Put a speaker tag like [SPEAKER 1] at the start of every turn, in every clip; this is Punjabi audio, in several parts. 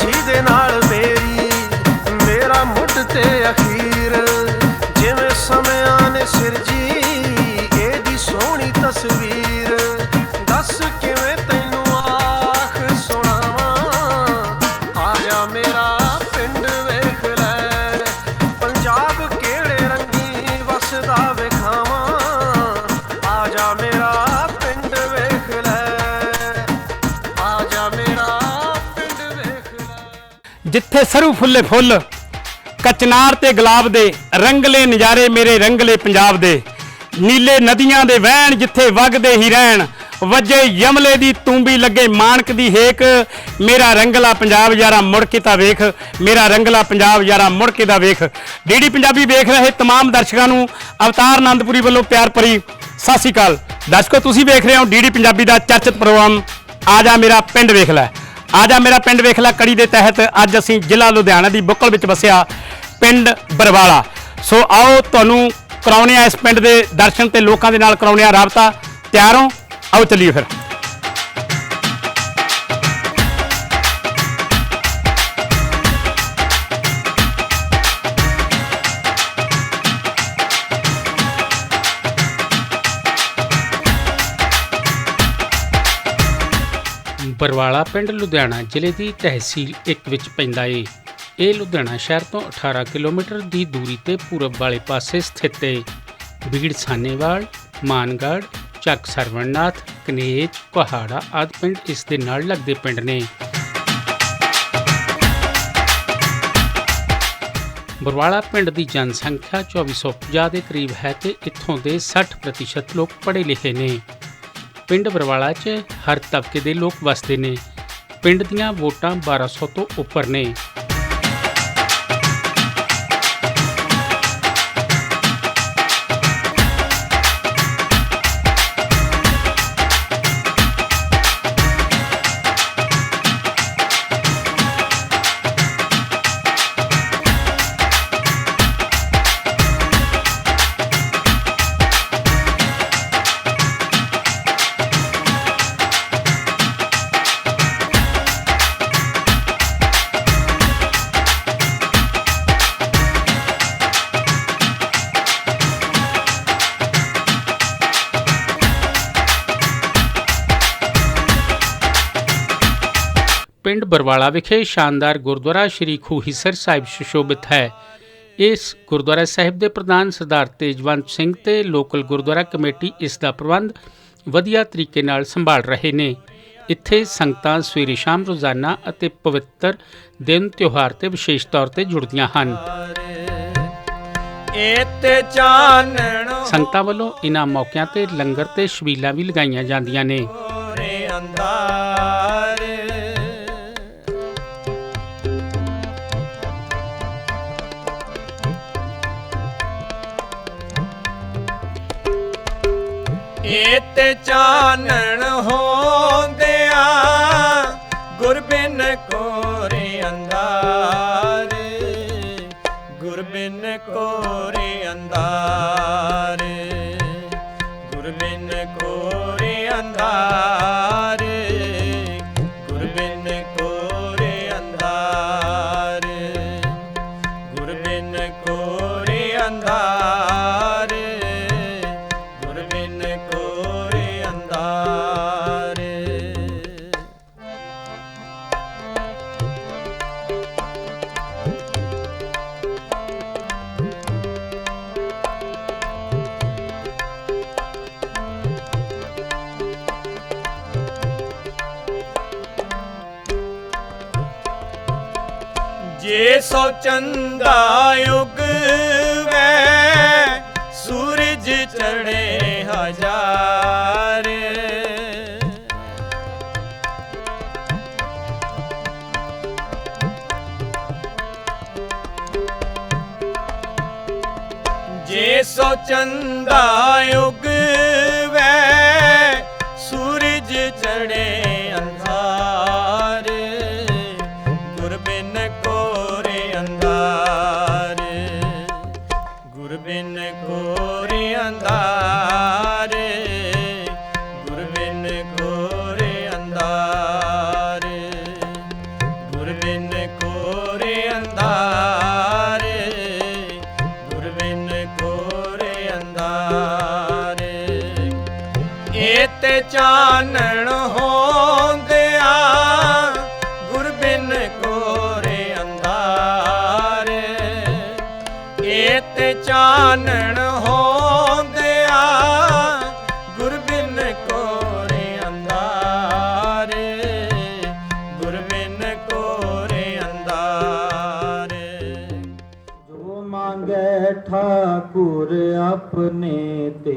[SPEAKER 1] ਜਿਹਦੇ ਨਾਲ ਮੇਰੀ ਮੇਰਾ ਮੁੱਢ ਤੇ ਅਖੀਰ। ਜਿਵੇਂ ਸਮਿਆਂ ਨੇ ਸਿਰਜੀ ਇਹਦੀ ਸੋਹਣੀ ਤਸਵੀਰ।
[SPEAKER 2] ਜਿੱਥੇ ਸਰੂ ਫੁੱਲੇ ਫੁੱਲ ਕਚਨਾਰ ਤੇ ਗੁਲਾਬ ਦੇ ਰੰਗਲੇ ਨਜ਼ਾਰੇ ਮੇਰੇ ਰੰਗਲੇ ਪੰਜਾਬ ਦੇ ਨੀਲੇ ਨਦੀਆਂ ਦੇ ਵਹਿਣ ਜਿੱਥੇ ਵਗਦੇ ਹੀ ਰਹਿਣ ਵੱਜੇ ਯਮਲੇ ਦੀ ਤੂੰਬੀ ਲੱਗੇ ਮਾਨਕ ਦੀ ਹੇਕ ਮੇਰਾ ਰੰਗਲਾ ਪੰਜਾਬ ਯਾਰਾ ਮੁੜ ਕੇ ਤਾਂ ਵੇਖ ਮੇਰਾ ਰੰਗਲਾ ਪੰਜਾਬ ਯਾਰਾ ਮੁੜ ਕੇ ਤਾਂ ਵੇਖ ਡੀਡੀ ਪੰਜਾਬੀ ਵੇਖ ਰਹੇ तमाम ਦਰਸ਼ਕਾਂ ਨੂੰ ਅਵਤਾਰ ਆਨੰਦਪੁਰੀ ਵੱਲੋਂ ਪਿਆਰ ਭਰੀ ਸਤਿ ਸ਼੍ਰੀ ਅਕਾਲ ਦਰਸ਼ਕੋ ਤੁਸੀਂ ਵੇਖ ਰਹੇ ਹੋ ਡੀਡੀ ਪੰਜਾਬੀ ਦਾ ਚਰਚਿਤ ਪ੍ਰੋਗਰਾਮ ਆ ਜਾ ਮੇਰਾ ਪਿੰਡ ਵੇਖ ਲੈ ਆ ਜਾ ਮੇਰਾ ਪਿੰਡ ਵੇਖ ਲੈ ਕੜੀ ਦੇ ਤਹਿਤ ਅੱਜ ਅਸੀਂ ਜ਼ਿਲ੍ਹਾ ਲੁਧਿਆਣਾ ਦੀ ਬੁੱਕਲ ਵਿੱਚ ਵਸਿਆ ਪਿੰਡ ਬਰਵਾਲਾ। ਸੋ ਆਓ ਤੁਹਾਨੂੰ ਕਰਾਉਣੇ ਆ ਇਸ ਪਿੰਡ ਦੇ ਦਰਸ਼ਨ ਤੇ ਲੋਕਾਂ ਦੇ ਨਾਲ ਕਰਾਉਣੇ ਆ ਰਾਬਤਾ। ਤਿਆਰ ਹੋ? ਆਓ ਚੱਲੀਏ ਫਿਰ। ਬਰਵਾਲਾ ਪਿੰਡ ਲੁਧਿਆਣਾ ਜ਼ਿਲ੍ਹੇ ਦੀ ਤਹਿਸੀਲ ਇੱਕ ਵਿੱਚ ਪੈਂਦਾ ਏ। ਇਹ ਲੁਧਿਆਣਾ ਸ਼ਹਿਰ ਤੋਂ 18 ਕਿਲੋਮੀਟਰ ਦੀ ਦੂਰੀ ਤੇ ਪੂਰਬ ਵਾਲੇ ਪਾਸੇ ਸਥਿਤ ਏ। ਬੀੜ ਸਾਨੇਵਾਲ, ਮਾਨਗੜ੍ਹ ਚੱਕ ਸਰਵਣਨਾਥ, ਕਨੇਜ, ਪਹਾੜਾ ਆਦਿ ਪਿੰਡ ਇਸ ਦੇ ਨਾਲ ਲੱਗਦੇ ਪਿੰਡ ਨੇ। ਬਰਵਾਲਾ ਪਿੰਡ ਦੀ ਜਨਸੰਖਿਆ 2450 ਦੇ ਕਰੀਬ ਹੈ ਤੇ ਇੱਥੋਂ ਦੇ 60% ਲੋਕ ਪੜ੍ਹੇ ਲਿਖੇ ਨੇ। ਪਿੰਡ ਬਰਵਾਲਾ 'ਚ ਹਰ ਤਬਕੇ ਦੇ ਲੋਕ ਵਸਦੇ ਨੇ। ਪਿੰਡ ਦੀਆਂ ਵੋਟਾਂ 1200 ਤੋਂ ਉੱਪਰ ਨੇ। ਪਿੰਡ ਬਰਵਾਲਾ ਵਿਖੇ ਸ਼ਾਨਦਾਰ ਗੁਰਦੁਆਰਾ ਸ਼੍ਰੀ ਖੂਹੀਸਰ ਸਾਹਿਬ ਸੁਸ਼ੋਭਿਤ ਹੈ। ਇਸ ਗੁਰਦੁਆਰਾ ਸਾਹਿਬ ਦੇ ਪ੍ਰਧਾਨ ਸਰਦਾਰ ਤੇਜਵੰਤ ਸਿੰਘ ਤੇ ਲੋਕਲ ਗੁਰਦੁਆਰਾ ਕਮੇਟੀ ਇਸ ਦਾ ਪ੍ਰਬੰਧ ਵਧੀਆ ਤਰੀਕੇ ਨਾਲ ਸੰਭਾਲ ਰਹੇ ਨੇ। ਇੱਥੇ ਸੰਗਤਾਂ ਸਵੇਰੇ ਸ਼ਾਮ ਰੋਜ਼ਾਨਾ ਅਤੇ ਪਵਿੱਤਰ ਦਿਨ ਤਿਉਹਾਰ ਤੇ ਵਿਸ਼ੇਸ਼ ਤੌਰ ਤੇ ਜੁੜਦੀਆਂ ਹਨ।
[SPEAKER 3] ਇਤੇ ਚਾਨਣ
[SPEAKER 2] ਸੰਗਤਾਂ ਵੱਲੋਂ ਇਨ੍ਹਾਂ ਮੌਕਿਆਂ ਤੇ ਲੰਗਰ ਤੇ ਛਬੀਲਾਂ ਵੀ ਲਗਾਈਆਂ ਜਾਂਦੀਆਂ ਨੇ।
[SPEAKER 3] ਅੰਧਾਰ ਚਾਨਣ ਹੋ ਜੇ ਸੋ ਚੰਦਾ ਉਗਵੈ ਸੂਰਜ ਚੜੇ ਹਜ਼ਾਰ। ਜੇ ਸੋ ਚੰਦਾ ਯੁਗ ਚਾਨਣ ਹੋਂਦਿਆ ਗੁਰ ਬਿਨ ਕੋਰੇ ਅੰਧਾਰ। ਇਹ ਤੇ ਚਾਨਣ ਹੋਂਦਿਆ ਗੁਰ ਬਿਨ ਕੋਰੇ ਅੰਧਾਰ। ਗੁਰ ਬਿਨ ਕੋਰੇ ਅੰਧਾਰ।
[SPEAKER 4] ਜੋ ਮੰਗੇ ਠਾਕੁਰ ਆਪਣੇ ਤੇ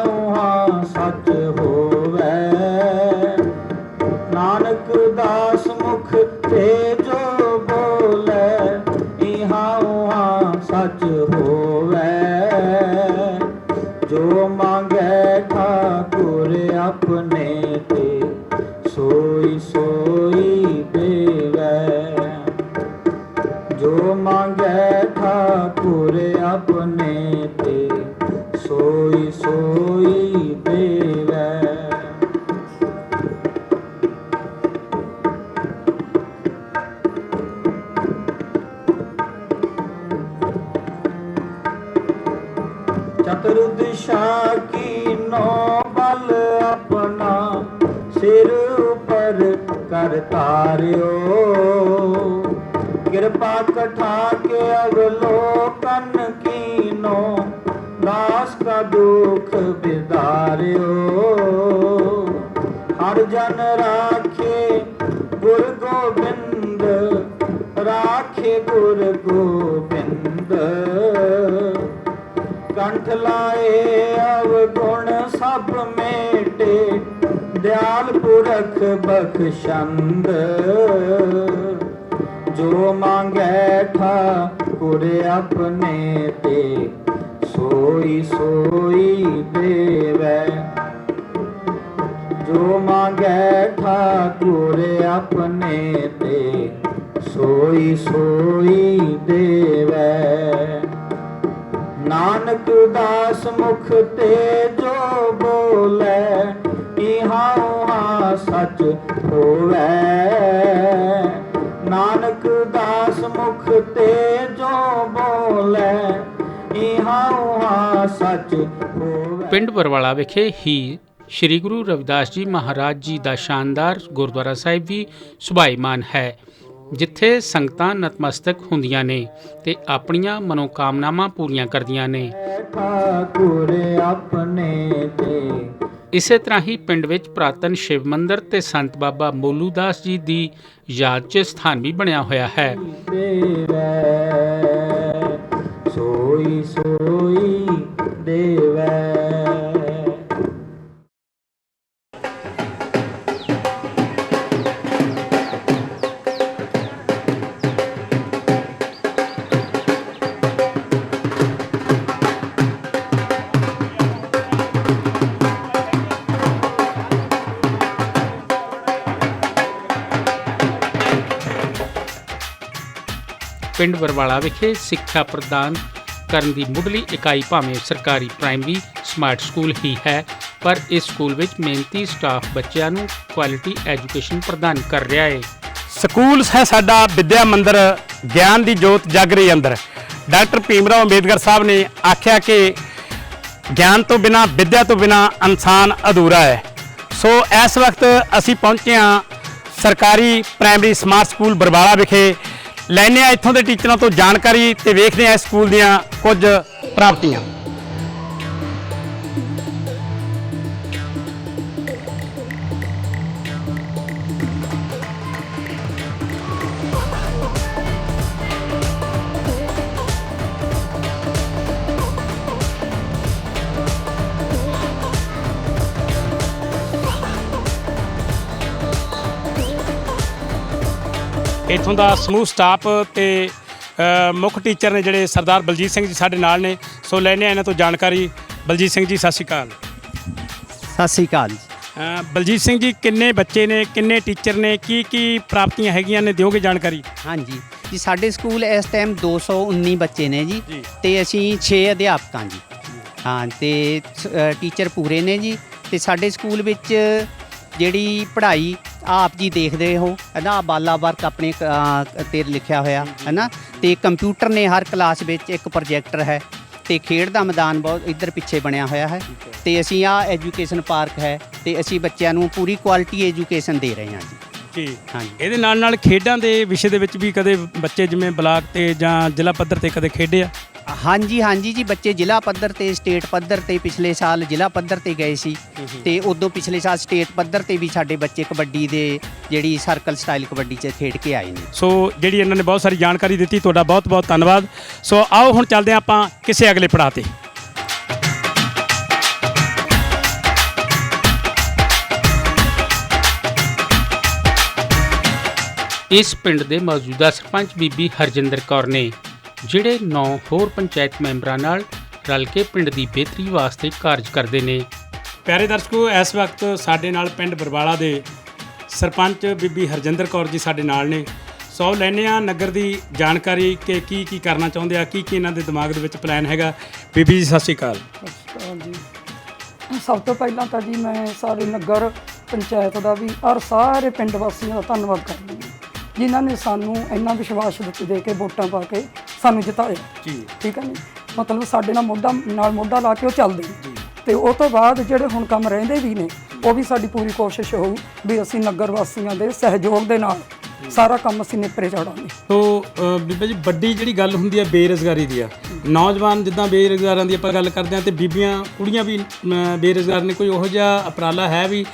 [SPEAKER 4] ਰਾਖੇ ਗੁਰ ਗੋਬਿੰਦ ਰਾਖੇ ਗੁਰ ਗੋਬਿੰਦ ਕੰਠ ਲਾਏ ਅਵ ਗੁਣ ਸਭ ਮੇਟੇ ਦਿਆਲ ਪੁਰਖ ਬਖਸ਼ੰਦ ਜੋ ਮੰਗੇ ਠਾਕੁਰ ਆਪਣੇ ਤੇ, ਸੋਈ ਸੋਈ ਦੇਵੈ। ਜੋ ਮੰਗੇ ਠਾਕੁਰ ਆਪਣੇ ਤੇ, ਸੋਈ ਸੋਈ ਦੇਵੈ। ਨਾਨਕ ਦਾਸ ਮੁਖ ਤੇ ਜੋ ਬੋਲੇ ਇਹਾਂ ਉਹਾਂ ਸੱਚ ਹੋਵੇ। ਨਾਨਕ ਦਾਸ ਮੁਖ ਤੇ ਜੋ ਬੋਲੇ ਇਹਾਂ ਉਹਾਂ ਸੱਚ ਹੋਵੇ।
[SPEAKER 2] ਪਿੰਡ ਬਰਵਾਲਾ ਵਿਖੇ ਹੀ ਸ੍ਰੀ ਗੁਰੂ ਰਵਿਦਾਸ ਜੀ ਮਹਾਰਾਜ ਜੀ ਦਾ ਸ਼ਾਨਦਾਰ ਗੁਰਦੁਆਰਾ ਸਾਹਿਬ ਵੀ ਸੁਭਾਈਮਾਨ ਹੈ ਜਿੱਥੇ ਸੰਗਤਾਂ ਨਤਮਸਤਕ ਹੁੰਦੀਆਂ ਨੇ ਤੇ ਆਪਣੀਆਂ ਮਨੋਕਾਮਨਾਵਾਂ ਪੂਰੀਆਂ ਕਰਦੀਆਂ ਨੇ।
[SPEAKER 4] ਠਾਕੁਰ ਆਪਣੇ ਤੇ।
[SPEAKER 2] ਇਸੇ ਤਰ੍ਹਾਂ ਹੀ ਪਿੰਡ ਵਿੱਚ ਪ੍ਰਾਤਨ ਸ਼ਿਵ ਮੰਦਿਰ ਤੇ ਸੰਤ ਬਾਬਾ ਮੋਲੂ ਦਾਸ ਜੀ ਦੀ ਯਾਦ 'ਚ ਸਥਾਨ ਵੀ ਬਣਿਆ ਹੋਇਆ ਹੈ।
[SPEAKER 4] ਸੋਈ ਸੋਈ ਦੇਵੈ।
[SPEAKER 2] ਪਿੰਡ ਬਰਵਾਲਾ ਵਿਖੇ ਸਿੱਖਿਆ ਪ੍ਰਦਾਨ ਕਰਨ ਦੀ ਮੁੱਢਲੀ ਇਕਾਈ ਭਾਵੇਂ ਸਰਕਾਰੀ ਪ੍ਰਾਇਮਰੀ ਸਮਾਰਟ ਸਕੂਲ ਹੀ ਹੈ, ਪਰ ਇਸ ਸਕੂਲ ਵਿੱਚ ਮਿਹਨਤੀ ਸਟਾਫ ਬੱਚਿਆਂ ਨੂੰ ਕੁਆਲਿਟੀ ਐਜੂਕੇਸ਼ਨ ਪ੍ਰਦਾਨ ਕਰ ਰਿਹਾ ਹੈ।
[SPEAKER 5] ਸਕੂਲ ਹੈ ਸਾਡਾ ਵਿਦਿਆ ਮੰਦਰ, ਗਿਆਨ ਦੀ ਜੋਤ ਜਗ ਰਹੀ ਅੰਦਰ। ਡਾਕਟਰ ਭੀਮਰਾਓ ਅੰਬੇਦਕਰ ਸਾਹਿਬ ਨੇ ਆਖਿਆ ਕਿ ਗਿਆਨ ਤੋਂ ਬਿਨਾ, ਵਿਦਿਆ ਤੋਂ ਬਿਨਾ ਇਨਸਾਨ ਅਧੂਰਾ ਹੈ। ਸੋ ਇਸ ਵਕਤ ਅਸੀਂ ਪਹੁੰਚੇ ਹਾਂ ਸਰਕਾਰੀ ਪ੍ਰਾਇਮਰੀ ਸਮਾਰਟ ਸਕੂਲ ਬਰਵਾਲਾ ਵਿਖੇ। ਲੈਣੇ ਆ ਇੱਥੋਂ ਦੇ ਟੀਚਰਾਂ ਤੋਂ ਜਾਣਕਾਰੀ ਤੇ ਵੇਖਦੇ ਆ ਇਸ ਸਕੂਲ ਦੀਆਂ ਕੁਝ ਪ੍ਰਾਪਤੀਆਂ। ਇੱਥੋਂ ਦਾ ਸਮੂਹ ਸਟਾਫ ਤੇ ਮੁੱਖ ਟੀਚਰ ਨੇ ਜਿਹੜੇ ਸਰਦਾਰ ਬਲਜੀਤ ਸਿੰਘ ਜੀ ਸਾਡੇ ਨਾਲ ਨੇ। ਸੋ ਲੈਣੇ ਆ ਇਹਨਾਂ ਤੋਂ ਜਾਣਕਾਰੀ। ਬਲਜੀਤ ਸਿੰਘ ਜੀ ਸਤਿ ਸ਼੍ਰੀ ਅਕਾਲ।
[SPEAKER 6] ਸਤਿ ਸ੍ਰੀ ਅਕਾਲ
[SPEAKER 5] ਬਲਜੀਤ ਸਿੰਘ ਜੀ ਕਿੰਨੇ ਬੱਚੇ ਨੇ ਕਿੰਨੇ ਟੀਚਰ ਨੇ ਕੀ ਕੀ ਪ੍ਰਾਪਤੀਆਂ ਹੈਗੀਆਂ ਨੇ ਦਿਓਗੇ ਜਾਣਕਾਰੀ?
[SPEAKER 6] ਹਾਂਜੀ। ਜੀ ਸਾਡੇ ਸਕੂਲ ਇਸ ਟਾਈਮ 219 ਬੱਚੇ ਨੇ ਜੀ
[SPEAKER 5] ਜੀ।
[SPEAKER 6] ਤੇ ਅਸੀਂ 6 ਅਧਿਆਪਕਾਂ ਜੀ। ਹਾਂ ਤੇ ਟੀਚਰ ਪੂਰੇ ਨੇ ਜੀ। ਤੇ ਸਾਡੇ ਸਕੂਲ ਵਿੱਚ ਜਿਹੜੀ ਪੜ੍ਹਾਈ ਆਪ ਜੀ ਦੇਖਦੇ ਹੋ ਹੈ ਨਾ? ਬਾਲਾ ਵਰਕ ਆਪਣੇ ਅ, ਤੇ ਲਿਖਿਆ ਹੋਇਆ ਹੈ ਨਾ? ਤੇ ਕੰਪਿਊਟਰ ਨੇ ਹਰ ਕਲਾਸ ਵਿੱਚ ਇੱਕ ਪ੍ਰੋਜੈਕਟਰ ਹੈ ਤੇ ਖੇਡ ਦਾ ਮੈਦਾਨ ਬਹੁਤ ਇੱਧਰ ਪਿੱਛੇ ਬਣਿਆ ਹੋਇਆ ਹੈ ਤੇ ਅਸੀਂ ਆ ਐਜੂਕੇਸ਼ਨ ਪਾਰਕ ਹੈ ਤੇ ਅਸੀਂ ਬੱਚਿਆਂ ਨੂੰ ਪੂਰੀ ਕੁਆਲਿਟੀ ਐਜੂਕੇਸ਼ਨ ਦੇ ਰਹੇ ਹਾਂ ਜੀ।
[SPEAKER 5] ਜੀ।
[SPEAKER 6] ਹਾਂਜੀ।
[SPEAKER 5] ਇਹਦੇ ਨਾਲ ਨਾਲ ਖੇਡਾਂ ਦੇ ਵਿਸ਼ੇ ਦੇ ਵਿੱਚ ਵੀ ਕਦੇ ਬੱਚੇ ਜਿਵੇਂ ਬਲਾਕ ਤੇ ਜਾਂ ਜ਼ਿਲ੍ਹਾ ਪੱਧਰ ਤੇ ਕਦੇ ਖੇਡੇ ਆ?
[SPEAKER 6] ਹਾਂਜੀ ਹਾਂਜੀ ਜੀ ਬੱਚੇ ਜ਼ਿਲ੍ਹਾ ਪੱਧਰ ਤੇ ਸਟੇਟ ਪੱਧਰ ਤੇ ਪਿਛਲੇ ਸਾਲ ਜ਼ਿਲ੍ਹਾ ਪੱਧਰ ਤੇ ਗਏ ਸੀ ਤੇ ਉਦੋਂ ਪਿਛਲੇ ਸਾਲ ਸਟੇਟ ਪੱਧਰ ਤੇ ਵੀ ਸਾਡੇ ਬੱਚੇ ਕਬੱਡੀ ਦੇ ਜਿਹੜੀ ਸਰਕਲ ਸਟਾਈਲ ਕਬੱਡੀ 'ਚ ਖੇਡ ਕੇ ਆਏ ਨੇ।
[SPEAKER 5] ਸੋ ਜਿਹੜੀ ਇਹਨਾਂ ਨੇ ਬਹੁਤ ਸਾਰੀ ਜਾਣਕਾਰੀ ਦਿੱਤੀ ਤੁਹਾਡਾ ਬਹੁਤ ਬਹੁਤ ਧੰਨਵਾਦ। ਸੋ ਆਓ ਹੁਣ ਚੱਲਦੇ ਆਪਾਂ ਕਿਸੇ ਅਗਲੇ ਪੜਾਅ ਤੇ।
[SPEAKER 2] ਇਸ ਪਿੰਡ ਦੇ ਮੌਜੂਦਾ ਸਰਪੰਚ ਬੀਬੀ ਹਰਜਿੰਦਰ ਕੌਰ ਨੇ ਜਿਹੜੇ 9 ਹੋਰ ਪੰਚਾਇਤ ਮੈਂਬਰਾਂ ਨਾਲ ਰਲ ਕੇ ਪਿੰਡ ਦੀ ਬਿਹਤਰੀ ਵਾਸਤੇ ਕਾਰਜ ਕਰਦੇ ਨੇ।
[SPEAKER 5] ਪਿਆਰੇ ਦਰਸ਼ਕੋ ਇਸ ਵਕਤ ਸਾਡੇ ਨਾਲ ਪਿੰਡ ਬਰਵਾਲਾ ਦੇ ਸਰਪੰਚ ਬੀਬੀ ਹਰਜਿੰਦਰ ਕੌਰ ਜੀ ਸਾਡੇ ਨਾਲ ਨੇ। ਸੋ ਲੈਨੇ ਆ ਨਗਰ ਦੀ ਜਾਣਕਾਰੀ ਕਿ ਕੀ ਕੀ ਕਰਨਾ ਚਾਹੁੰਦੇ ਆ ਕੀ ਕੀ ਇਹਨਾਂ ਦੇ ਦਿਮਾਗ ਦੇ ਵਿੱਚ ਪਲਾਨ ਹੈਗਾ। ਬੀਬੀ ਜੀ ਸਤਿ ਸ਼੍ਰੀ ਅਕਾਲ।
[SPEAKER 7] ਜੀ। ਸਭ ਤੋਂ ਪਹਿਲਾਂ ਤਾਂ ਜੀ ਮੈਂ ਸਾਰੇ ਨਗਰ ਪੰਚਾਇਤ ਦਾ ਵੀ ਔਰ ਸਾਰੇ ਪਿੰਡ ਵਾਸੀਆਂ ਦਾ ਧੰਨਵਾਦ ਕਰਦੀ ਹਾਂ। ਜਿਨ੍ਹਾਂ ਨੇ ਸਾਨੂੰ ਇੰਨਾ ਵਿਸ਼ਵਾਸ ਦਿੱਤੇ ਦੇ ਕੇ ਵੋਟਾਂ ਪਾ ਕੇ ਸਾਨੂੰ ਜਿਤਾਇਆ
[SPEAKER 5] ਜੀ।
[SPEAKER 7] ਠੀਕ ਹੈ ਜੀ? ਮਤਲਬ ਸਾਡੇ ਨਾਲ ਮੋਢਾ ਨਾਲ ਮੋਢਾ ਲਾ ਕੇ ਉਹ ਚੱਲਦੇ ਨੇ। ਤੇ ਉਹ ਤੋਂ ਬਾਅਦ ਜਿਹੜੇ ਹੁਣ ਕੰਮ ਰਹਿੰਦੇ ਵੀ ਨੇ ਉਹ ਵੀ ਸਾਡੀ ਪੂਰੀ ਕੋਸ਼ਿਸ਼ ਹੋਊ ਵੀ ਅਸੀਂ ਨਗਰ ਵਾਸੀਆਂ ਦੇ ਸਹਿਯੋਗ ਦੇ ਨਾਲ ਸਾਰਾ ਕੰਮ ਅਸੀਂ ਨਿਪਰੇ ਚਾੜਾਂਗੇ
[SPEAKER 5] ਸੋ ਬੀਬਾ ਜੀ ਵੱਡੀ ਜਿਹੜੀ ਗੱਲ ਹੁੰਦੀ ਹੈ ਬੇਰੁਜ਼ਗਾਰੀ ਦੀ ਆ। ਨੌਜਵਾਨ ਜਿੱਦਾਂ ਬੇਰੁਜ਼ਗਾਰਾਂ ਦੀ ਆਪਾਂ ਗੱਲ ਕਰਦੇ ਆ ਤੇ ਬੀਬੀਆਂ ਕੁੜੀਆਂ ਵੀ ਬੇਰੁਜ਼ਗਾਰ ਨੇ ਕੋਈ ਉਹੋ ਜਿਹਾ ਉਪਰਾਲਾ ਹੈ ਵੀ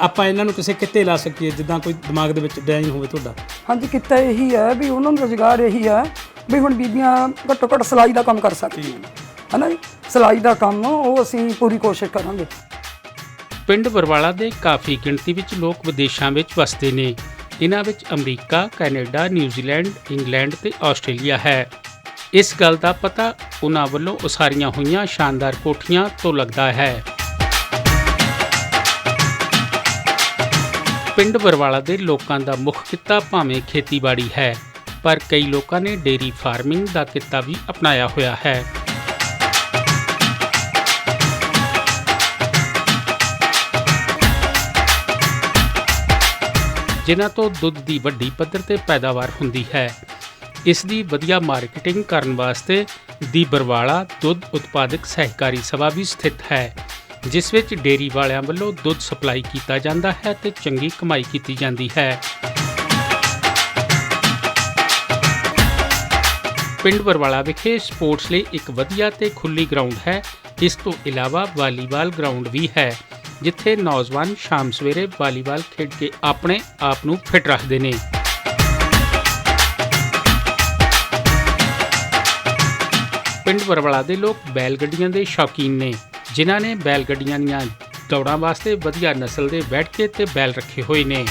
[SPEAKER 5] ਆਪਾਂ ਇਹਨਾਂ ਨੂੰ ਕਿਸੇ ਕਿੱਤੇ ਲਾ ਸਕੀਏ ਜਿੱਦਾਂ ਕੋਈ ਦਿਮਾਗ ਦੇ ਵਿੱਚ ਡਿਜ਼ਾਈਨ ਹੋਵੇ ਤੁਹਾਡਾ?
[SPEAKER 7] ਹਾਂਜੀ ਕਿੱਤਾ ਇਹੀ ਹੈ ਵੀ ਉਹਨਾਂ ਨੂੰ ਰੋਜ਼ਗਾਰ ਇਹੀ ਹੈ ਵੀ ਹੁਣ ਬੀਬੀਆਂ ਘੱਟੋ ਘੱਟ ਸਿਲਾਈ ਦਾ ਕੰਮ ਕਰ ਸਕਦੀਆਂ ਹੈ ਨਾ ਜੀ? ਸਿਲਾਈ ਦਾ ਕੰਮ ਉਹ ਅਸੀਂ ਪੂਰੀ ਕੋਸ਼ਿਸ਼ ਕਰਾਂਗੇ।
[SPEAKER 2] ਪਿੰਡ ਬਰਵਾਲਾ ਦੇ ਕਾਫੀ ਗਿਣਤੀ ਵਿੱਚ ਲੋਕ ਵਿਦੇਸ਼ਾਂ ਵਿੱਚ ਵਸਦੇ ਨੇ। ਇਹਨਾਂ ਵਿੱਚ America Canada New Zealand England ਤੇ ਆਸਟ੍ਰੇਲੀਆ ਹੈ। ਇਸ ਗੱਲ ਦਾ ਪਤਾ ਉਹਨਾਂ ਵੱਲੋਂ ਉਸਾਰੀਆਂ ਹੋਈਆਂ ਸ਼ਾਨਦਾਰ ਕੋਠੀਆਂ ਤੋਂ ਲੱਗਦਾ ਹੈ। ਪਿੰਡ ਬਰਵਾਲਾ ਦੇ ਲੋਕਾਂ ਦਾ ਮੁੱਖ ਕਿੱਤਾ ਭਾਵੇਂ ਖੇਤੀਬਾੜੀ ਹੈ। ਪਰ ਕਈ ਲੋਕਾਂ ਨੇ ਡੇਰੀ ਫਾਰਮਿੰਗ ਦਾ ਕਿੱਤਾ ਵੀ ਅਪਣਾਇਆ ਹੋਇਆ ਹੈ। ਜਿਨ੍ਹਾਂ ਤੋਂ ਦੁੱਧ ਦੀ ਵੱਡੀ ਪੱਧਰ ਤੇ ਪੈਦਾਵਾਰ ਹੁੰਦੀ ਹੈ। ਇਸ ਦੀ ਵਧੀਆ ਮਾਰਕੀਟਿੰਗ ਕਰਨ ਵਾਸਤੇ ਦੀ ਬਰਵਾਲਾ ਦੁੱਧ ਉਤਪਾਦਕ ਸਹਿਕਾਰੀ ਸਭਾ ਵੀ ਸਥਿਤ ਹੈ, ਜਿਸ ਵਿੱਚ ਡੇਰੀ ਵਾਲਿਆਂ ਵੱਲੋਂ ਦੁੱਧ ਸਪਲਾਈ ਕੀਤਾ ਜਾਂਦਾ ਹੈ ਤੇ ਚੰਗੀ ਕਮਾਈ ਕੀਤੀ ਜਾਂਦੀ ਹੈ। ਪਿੰਡ ਬਰਵਾਲਾ ਵਿਖੇ ਸਪੋਰਟਸ ਲਈ ਇੱਕ ਵਧੀਆ ਤੇ ਖੁੱਲੀ ਗਰਾਊਂਡ ਹੈ। ਇਸ ਤੋਂ ਇਲਾਵਾ ਵਾਲੀਬਾਲ ਗਰਾਊਂਡ ਵੀ ਹੈ, ਜਿੱਥੇ ਨੌਜਵਾਨ ਸ਼ਾਮ ਸਵੇਰੇ ਵਾਲੀਬਾਲ ਖੇਡ ਕੇ ਆਪਣੇ ਆਪ ਨੂੰ ਫਿਟ ਰੱਖਦੇ ਨੇ। ਪਿੰਡ ਬਰਵਾਲਾ ਦੇ ਲੋਕ ਬੈਲ ਗੱਡੀਆਂ ਦੇ ਸ਼ੌਕੀਨ ਨੇ, ਜਿਨ੍ਹਾਂ ਨੇ ਬੈਲ ਗੱਡੀਆਂ ਦੀਆਂ ਦੌੜਾਂ ਵਾਸਤੇ ਵਧੀਆ ਨਸਲ ਦੇ ਬੈਠ ਕੇ ਤੇ ਬੈਲ ਰੱਖੇ ਹੋਏ ਨੇ।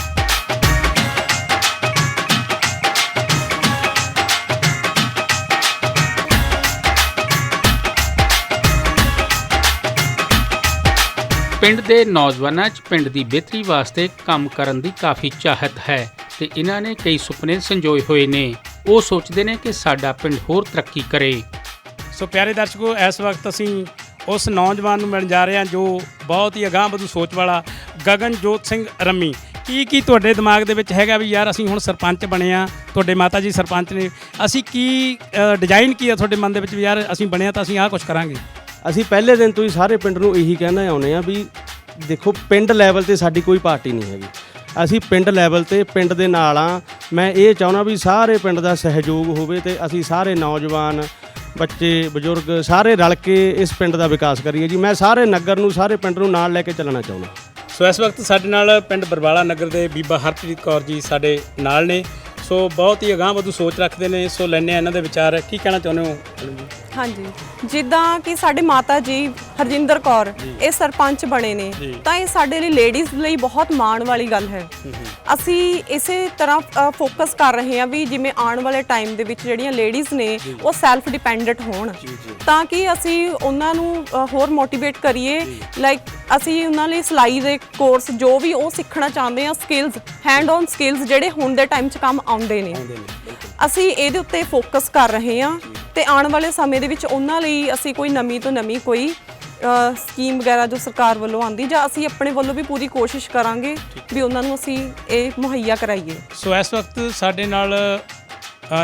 [SPEAKER 2] ਪਿੰਡ ਦੇ ਨੌਜਵਾਨਾਂ 'ਚ ਪਿੰਡ ਦੀ ਬਿਹਤਰੀ ਵਾਸਤੇ ਕੰਮ ਕਰਨ ਦੀ ਕਾਫੀ ਚਾਹਤ ਹੈ ਤੇ ਇਹਨਾਂ ਨੇ ਕਈ ਸੁਪਨੇ ਸੰਜੋਏ ਹੋਏ ਨੇ। ਉਹ ਸੋਚਦੇ ਨੇ ਕਿ ਸਾਡਾ ਪਿੰਡ ਹੋਰ ਤਰੱਕੀ ਕਰੇ।
[SPEAKER 5] ਸੋ ਪਿਆਰੇ ਦਰਸ਼ਕੋ, ਇਸ ਵਕਤ ਅਸੀਂ ਉਸ ਨੌਜਵਾਨ ਨੂੰ ਮਿਲਣ ਜਾ ਰਹੇ ਹਾਂ ਜੋ ਬਹੁਤ ਹੀ ਅਗਾਂਹ ਵਧੂ ਸੋਚ ਵਾਲਾ ਗਗਨਜੋਤ ਸਿੰਘ ਰੰਮੀ। ਕੀ ਕੀ ਤੁਹਾਡੇ ਦਿਮਾਗ ਦੇ ਵਿੱਚ ਹੈਗਾ ਵੀ ਯਾਰ ਅਸੀਂ ਹੁਣ ਸਰਪੰਚ ਬਣੇ ਆ ਤੁਹਾਡੇ ਮਾਤਾ ਜੀ ਸਰਪੰਚ ਨੇ। ਅਸੀਂ ਕੀ ਡਿਜ਼ਾਈਨ ਕੀ ਆ ਤੁਹਾਡੇ ਮਨ ਦੇ ਵਿੱਚ ਵੀ ਯਾਰ ਅਸੀਂ ਬਣਿਆ ਤਾਂ ਅਸੀਂ ਆਹ ਕੁਝ ਕਰਾਂਗੇ?
[SPEAKER 8] ਅਸੀਂ ਪਹਿਲੇ ਦਿਨ ਤੋਂ ਹੀ ਸਾਰੇ ਪਿੰਡ ਨੂੰ ਇਹੀ ਕਹਿਣਾ ਆਉਨੇ ਆ ਵੀ ਦੇਖੋ, ਪਿੰਡ ਲੈਵਲ ਤੇ ਸਾਡੀ ਕੋਈ ਪਾਰਟੀ ਨਹੀਂ ਹੈਗੀ। ਅਸੀਂ ਪਿੰਡ ਲੈਵਲ ਤੇ, ਪਿੰਡ ਦੇ ਨਾਲ ਆ ਮੈਂ ਇਹ ਚਾਹੁੰਦਾ ਵੀ ਸਾਰੇ ਪਿੰਡ ਦਾ ਸਹਿਯੋਗ ਹੋਵੇ ਤੇ ਅਸੀਂ ਸਾਰੇ ਨੌਜਵਾਨ, ਬੱਚੇ, ਬਜ਼ੁਰਗ ਸਾਰੇ ਰਲ ਕੇ ਇਸ ਪਿੰਡ ਦਾ ਵਿਕਾਸ ਕਰੀਏ ਜੀ। ਮੈਂ ਸਾਰੇ ਨਗਰ ਨੂੰ, ਸਾਰੇ ਪਿੰਡ ਨੂੰ ਨਾਲ ਲੈ ਕੇ ਚੱਲਣਾ ਚਾਹੁੰਦਾ।
[SPEAKER 5] ਸੋ ਇਸ ਵਕਤ ਸਾਡੇ ਨਾਲ ਪਿੰਡ ਬਰਵਾਲਾ ਨਗਰ ਦੇ ਬੀਬਾ ਹਰਪ੍ਰੀਤ ਕੌਰ ਜੀ ਸਾਡੇ ਨਾਲ ਨੇ। ਸੋ ਬਹੁਤ ਹੀ ਅਗਾਂਹ ਵਧੂ ਸੋਚ ਰੱਖਦੇ ਨੇ ਸੋ ਲੈਣੇ ਇਹਨਾਂ ਦੇ ਵਿਚਾਰ। ਕੀ ਕਹਿਣਾ ਚਾਹੁੰਦੇ ਹੋ?
[SPEAKER 9] ਹਾਂਜੀ। ਜਿੱਦਾਂ ਕਿ ਸਾਡੇ ਮਾਤਾ ਜੀ ਹਰਜਿੰਦਰ ਕੌਰ ਇਹ ਸਰਪੰਚ ਬਣੇ ਨੇ ਤਾਂ ਇਹ ਸਾਡੇ ਲਈ ਲੇਡੀਜ਼ ਲਈ ਬਹੁਤ ਮਾਣ ਵਾਲੀ ਗੱਲ ਹੈ। ਅਸੀਂ ਇਸੇ ਤਰ੍ਹਾਂ ਫੋਕਸ ਕਰ ਰਹੇ ਹਾਂ ਵੀ ਜਿਵੇਂ ਆਉਣ ਵਾਲੇ ਟਾਈਮ ਦੇ ਵਿੱਚ ਜਿਹੜੀਆਂ ਲੇਡੀਜ਼ ਨੇ ਉਹ ਸੈਲਫ ਡਿਪੈਂਡੈਂਟ ਹੋਣ ਤਾਂ ਕਿ ਅਸੀਂ ਉਹਨਾਂ ਨੂੰ ਹੋਰ ਮੋਟੀਵੇਟ ਕਰੀਏ। ਲਾਈਕ ਅਸੀਂ ਉਹਨਾਂ ਲਈ ਸਿਲਾਈ ਦੇ ਕੋਰਸ ਜੋ ਵੀ ਉਹ ਸਿੱਖਣਾ ਚਾਹੁੰਦੇ ਆ ਸਕਿੱਲਸ ਹੈਂਡ ਔਨ ਸਕਿੱਲਸ ਜਿਹੜੇ ਹੁਣ ਦੇ ਟਾਈਮ 'ਚ ਕੰਮ ਆਉਂਦੇ ਨੇ। ਅਸੀਂ ਇਹਦੇ ਉੱਤੇ ਫੋਕਸ ਕਰ ਰਹੇ ਹਾਂ ਤੇ ਆਉਣ ਵਾਲੇ ਸਮੇਂ ਦੇ ਵਿੱਚ ਉਹਨਾਂ ਲਈ ਅਸੀਂ ਕੋਈ ਨਵੀਂ ਤੋਂ ਨਵੀਂ ਕੋਈ ਸਕੀਮ ਵਗੈਰਾ ਜੋ ਸਰਕਾਰ ਵੱਲੋਂ ਆਂਦੀ ਜਾਂ ਅਸੀਂ ਆਪਣੇ ਵੱਲੋਂ ਵੀ ਪੂਰੀ ਕੋਸ਼ਿਸ਼ ਕਰਾਂਗੇ ਵੀ ਉਹਨਾਂ ਨੂੰ ਅਸੀਂ ਇਹ ਮੁਹੱਈਆ ਕਰਾਈਏ।
[SPEAKER 5] ਸੋ ਇਸ ਵਕਤ ਸਾਡੇ ਨਾਲ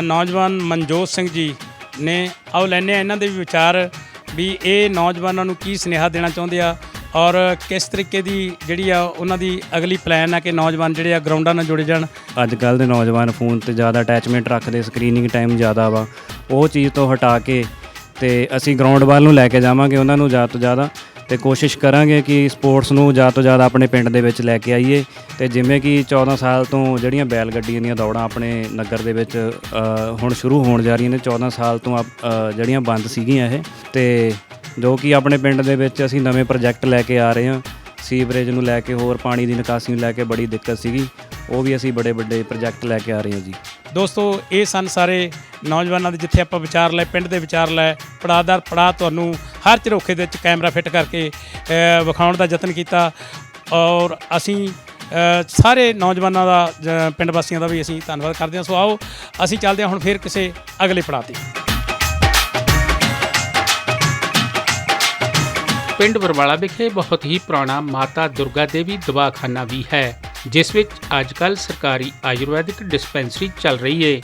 [SPEAKER 5] ਨੌਜਵਾਨ ਮਨਜੋਤ ਸਿੰਘ ਜੀ ਨੇ ਆਓ ਲੈਨੇ ਆ ਇਹਨਾਂ ਦੇ ਵੀ ਵਿਚਾਰ ਵੀ ਇਹ ਨੌਜਵਾਨਾਂ ਨੂੰ ਕੀ ਸੁਨੇਹਾ ਦੇਣਾ ਚਾਹੁੰਦੇ ਆ। ਔਰ ਕਿਸ ਤਰੀਕੇ ਦੀ ਜਿਹੜੀ ਆ ਉਹਨਾਂ ਦੀ ਅਗਲੀ ਪਲਾਨ ਆ ਕਿ ਨੌਜਵਾਨ ਜਿਹੜੇ ਆ ਗਰਾਊਂਡਾਂ ਨਾਲ ਜੁੜੇ ਜਾਣ?
[SPEAKER 10] ਅੱਜ ਕੱਲ ਦੇ ਨੌਜਵਾਨ ਫੋਨ ਤੇ ਜ਼ਿਆਦਾ ਅਟੈਚਮੈਂਟ ਰੱਖਦੇ ਸਕਰੀਨਿੰਗ ਟਾਈਮ ਜ਼ਿਆਦਾ ਵਾ। ਉਹ ਚੀਜ਼ ਤੋਂ ਹਟਾ ਕੇ ਤੇ ਅਸੀਂ ਗਰਾਊਂਡ ਵੱਲ ਨੂੰ ਲੈ ਕੇ ਜਾਵਾਂਗੇ, ਉਹਨਾਂ ਨੂੰ ਜ਼ਿਆਦਾ ਤੋਂ ਜ਼ਿਆਦਾ। ਤੇ ਕੋਸ਼ਿਸ਼ ਕਰਾਂਗੇ ਕਿ ਸਪੋਰਟਸ ਨੂੰ ਜ਼ਿਆਦਾ ਤੋਂ ਜ਼ਿਆਦਾ ਆਪਣੇ ਪਿੰਡ ਦੇ ਵਿੱਚ ਲੈ ਕੇ ਆਈਏ ਤੇ ਜਿਵੇਂ ਕਿ 14 ਸਾਲ ਤੋਂ ਜਿਹੜੀਆਂ ਬੈਲ ਗੱਡੀਆਂ ਦੀਆਂ ਦੌੜਾਂ ਆਪਣੇ ਨਗਰ ਦੇ ਵਿੱਚ ਅ, ਹੁਣ ਸ਼ੁਰੂ ਹੋਣ ਜਾ ਰਹੀਆਂ ਨੇ 14 ਸਾਲ ਤੋਂ ਆਪ- ਅ, ਜਿਹੜੀਆਂ ਬੰਦ ਸੀਗੀਆਂ ਇਹ ਤੇ ਜੋ ਕਿ ਆਪਣੇ ਪਿੰਡ ਦੇ ਵਿੱਚ ਅਸੀਂ ਨਵੇਂ ਪ੍ਰੋਜੈਕਟ ਲੈ ਕੇ ਆ ਰਹੇ ਹਾਂ ਸੀਵਰੇਜ ਨੂੰ ਲੈ ਕੇ ਹੋਰ ਪਾਣੀ ਦੀ ਨਿਕਾਸੀ ਨੂੰ ਲੈ ਕੇ ਬੜੀ ਦਿੱਕਤ ਸੀਗੀ ਉਹ ਵੀ ਅਸੀਂ ਬੜੇ ਵੱਡੇ ਪ੍ਰੋਜੈਕਟ ਲੈ ਕੇ ਆ ਰਹੇ ਹਾਂ ਜੀ।
[SPEAKER 5] ਦੋਸਤੋ, ਇਹ ਸਨ ਸਾਰੇ ਨੌਜਵਾਨਾਂ ਦੇ ਜਿੱਥੇ ਆਪਾਂ ਵਿਚਾਰ ਲਏ, ਪਿੰਡ ਦੇ ਵਿਚਾਰ ਲਏ। ਪੜਾਦਰ ਪੜਾ ਤੁਹਾਨੂੰ ਹਰ ਚਰੋਖੇ ਦੇ ਵਿੱਚ ਕੈਮਰਾ ਫਿੱਟ ਕਰਕੇ ਵਿਖਾਉਣ ਦਾ ਯਤਨ ਕੀਤਾ। ਔਰ ਅਸੀਂ ਸਾਰੇ ਨੌਜਵਾਨਾਂ ਦਾ ਪਿੰਡ ਵਾਸੀਆਂ ਦਾ ਵੀ ਅਸੀਂ ਧੰਨਵਾਦ ਕਰਦੇ ਹਾਂ। ਸੋ ਆਓ, ਅਸੀਂ ਚੱਲਦੇ ਹਾਂ ਹੁਣ ਫਿਰ ਕਿਸੇ ਅਗਲੇ ਪੜਾਅ ਤੇ।
[SPEAKER 2] ਪਿੰਡ ਬਰਵਾਲਾ ਵਿਖੇ ਬਹੁਤ ਹੀ ਪੁਰਾਣਾ ਮਾਤਾ ਦੁਰਗਾ ਦੇਵੀ ਦਵਾਖਾਨਾ ਵੀ ਹੈ। ਜਿਸ ਵਿੱਚ ਅੱਜਕੱਲ ਸਰਕਾਰੀ ਆਯੁਰਵੈਦਿਕ ਡਿਸਪੈਂਸਰੀ ਚੱਲ ਰਹੀ ਹੈ